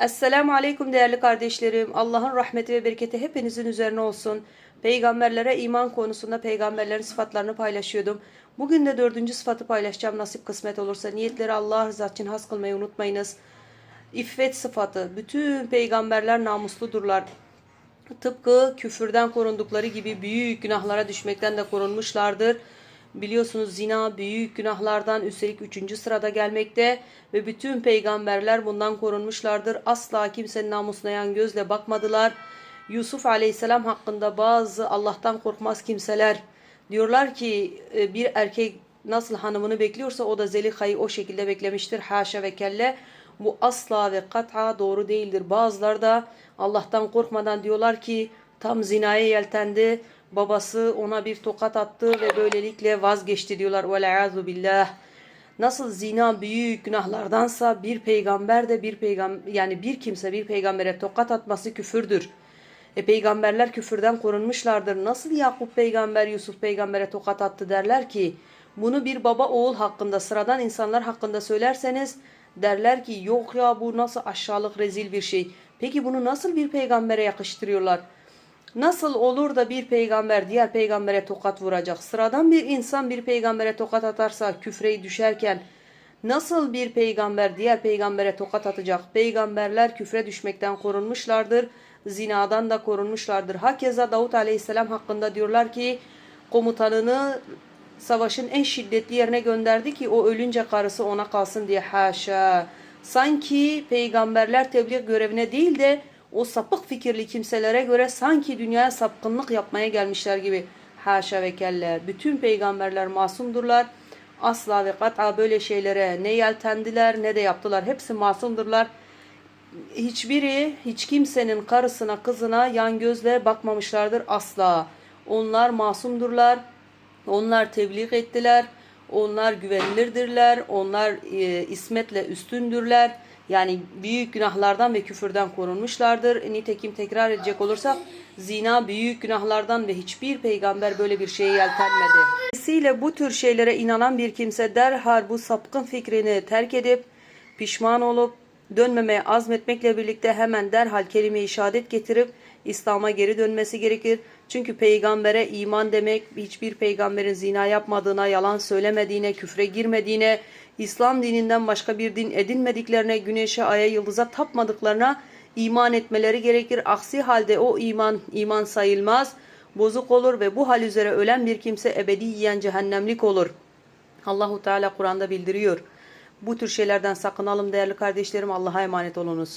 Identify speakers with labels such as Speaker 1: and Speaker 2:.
Speaker 1: Esselamu Aleyküm değerli kardeşlerim. Allah'ın rahmeti ve bereketi hepinizin üzerine olsun. Peygamberlere iman konusunda peygamberlerin sıfatlarını paylaşıyordum. Bugün de dördüncü sıfatı paylaşacağım nasip kısmet olursa. Niyetleri Allah rızası için has kılmayı unutmayınız. İffet sıfatı. Bütün peygamberler namusludurlar. Tıpkı küfürden korundukları gibi büyük günahlara düşmekten de korunmuşlardır. Biliyorsunuz zina büyük günahlardan üstelik üçüncü sırada gelmekte ve bütün peygamberler bundan korunmuşlardır. Asla kimsenin namusuna yan gözle bakmadılar. Yusuf aleyhisselam hakkında bazı Allah'tan korkmaz kimseler diyorlar ki e, bir erkek nasıl hanımını bekliyorsa o da Zeliha'yı o şekilde beklemiştir. Haşa ve kelle. Bu asla ve kat'a doğru değildir. Bazıları da Allah'tan korkmadan diyorlar ki tam zinaya yeltendi. Babası ona bir tokat attı ve böylelikle vazgeçti diyorlar. Vel'azu billah. Nasıl zina büyük günahlardansa bir peygamber de bir peygamber yani bir kimse bir peygambere tokat atması küfürdür. E peygamberler küfürden korunmuşlardır. Nasıl Yakup peygamber Yusuf peygambere tokat attı derler ki bunu bir baba oğul hakkında sıradan insanlar hakkında söylerseniz derler ki yok ya bu nasıl aşağılık rezil bir şey. Peki bunu nasıl bir peygambere yakıştırıyorlar? Nasıl olur da bir peygamber diğer peygambere tokat vuracak? Sıradan bir insan bir peygambere tokat atarsa küfreyi düşerken nasıl bir peygamber diğer peygambere tokat atacak? Peygamberler küfre düşmekten korunmuşlardır. Zinadan da korunmuşlardır. Hakeza Davut aleyhisselam hakkında diyorlar ki komutanını savaşın en şiddetli yerine gönderdi ki o ölünce karısı ona kalsın diye haşa. Sanki peygamberler tebliğ görevine değil de o sapık fikirli kimselere göre sanki dünyaya sapkınlık yapmaya gelmişler gibi. Haşa ve kelle. Bütün peygamberler masumdurlar. Asla ve kat'a böyle şeylere ne yeltendiler ne de yaptılar. Hepsi masumdurlar. Hiçbiri hiç kimsenin karısına kızına yan gözle bakmamışlardır asla. Onlar masumdurlar. Onlar tebliğ ettiler. Onlar güvenilirdirler. Onlar e, ismetle üstündürler. Yani büyük günahlardan ve küfürden korunmuşlardır. Nitekim tekrar edecek olursak zina büyük günahlardan ve hiçbir peygamber böyle bir şeye yeltenmedi. Dolayısıyla bu tür şeylere inanan bir kimse derhal bu sapkın fikrini terk edip pişman olup dönmemeye azmetmekle birlikte hemen derhal kelime-i şehadet getirip İslam'a geri dönmesi gerekir. Çünkü peygambere iman demek hiçbir peygamberin zina yapmadığına, yalan söylemediğine, küfre girmediğine, İslam dininden başka bir din edinmediklerine, güneşe, aya, yıldıza tapmadıklarına iman etmeleri gerekir. Aksi halde o iman iman sayılmaz, bozuk olur ve bu hal üzere ölen bir kimse ebediyen cehennemlik olur. Allahu Teala Kur'an'da bildiriyor. Bu tür şeylerden sakınalım değerli kardeşlerim. Allah'a emanet olunuz.